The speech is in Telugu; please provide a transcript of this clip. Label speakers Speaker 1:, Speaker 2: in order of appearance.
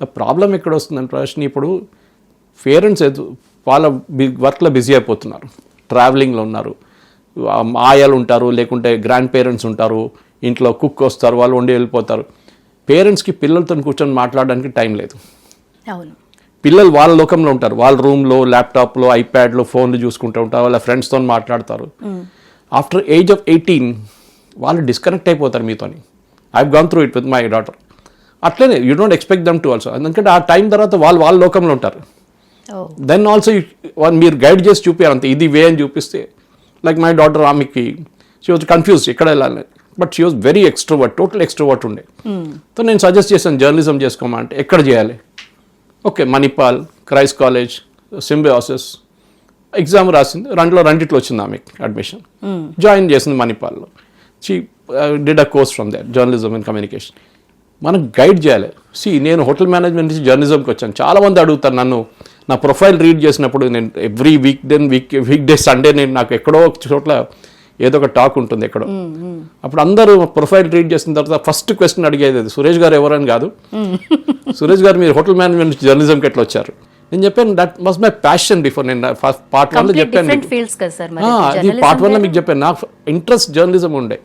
Speaker 1: ద ప్రాబ్లం ఎక్కడ వస్తుందంటే రోషిని ఇప్పుడు పేరెంట్స్ వాళ్ళ వర్క్లో బిజీ అయిపోతున్నారు. ట్రావెలింగ్లో ఉన్నారు. ఆయాలు ఉంటారు లేకుంటే గ్రాండ్ పేరెంట్స్ ఉంటారు ఇంట్లో కుక్ వస్తారు వాళ్ళు వండి వెళ్ళిపోతారు. పేరెంట్స్కి పిల్లలతో కూర్చొని మాట్లాడడానికి టైం లేదు.
Speaker 2: అవును.
Speaker 1: పిల్లలు వాళ్ళ లోకంలో ఉంటారు. వాళ్ళ రూమ్లో ల్యాప్టాప్లో ఐప్యాడ్లో ఫోన్లు చూసుకుంటూ ఉంటారు వాళ్ళ ఫ్రెండ్స్తో మాట్లాడతారు. ఆఫ్టర్ ఏజ్ ఆఫ్ ఎయిటీన్ వాళ్ళు డిస్కనెక్ట్ అయిపోతారు మీతోని. I gone through it with my daughter అట్లనే you don't expect them to also ఎందుకంటే ఆ టైం తర్వాత వాళ్ళు వాళ్ళ లోకంలో ఉంటారు. దెన్ ఆల్సో మీరు గైడ్ చేసి చూపించారు అంతే. ఇది వే అని చూపిస్తే లైక్ మై డాటర్ ఆమెకి షీ వాజ్ కన్ఫ్యూజ్ ఎక్కడ వెళ్ళాలి? But she was very extrovert total extrovert ఉండే. సో నేను సజెస్ట్ చేశాను జర్నలిజం చేసుకోమంటే ఎక్కడ చేయాలి? Okay Manipal Christ college Symbiosis exam రాసింది రెండులో రెండిట్లో వచ్చింది ఆమెకి అడ్మిషన్ జాయిన్ చేసింది మణిపాల్లో she did a course from that journalism and communication మనం గైడ్ చేయాలి. సి నేను హోటల్ మేనేజ్మెంట్ నుంచి జర్నలిజంకి వచ్చాను. చాలా మంది అడుగుతారు నన్ను నా ప్రొఫైల్ రీడ్ చేసినప్పుడు నేను every week then week week day Sunday నేను నాకు ఎక్కడో ఒక చోట్ల ఏదో ఒక టాక్ ఉంటుంది ఎక్కడో. అప్పుడు అందరూ ప్రొఫైల్ రీడ్ చేసిన తర్వాత ఫస్ట్ క్వశ్చన్ అడిగేది అది సురేష్ గారు ఎవరని కాదు. సురేష్ గారు మీరు హోటల్ మేనేజ్మెంట్ నుంచి జర్నలిజంకి ఎట్లా వచ్చారు? నేను చెప్పాను that was my passion before నేను పార్ట్ వన్లో
Speaker 2: కంప్లీట్
Speaker 1: చెప్పాను అది పార్ట్ వన్లో మీకు చెప్పాను. నాకు ఇంట్రెస్ట్ జర్నలిజం ఉండే.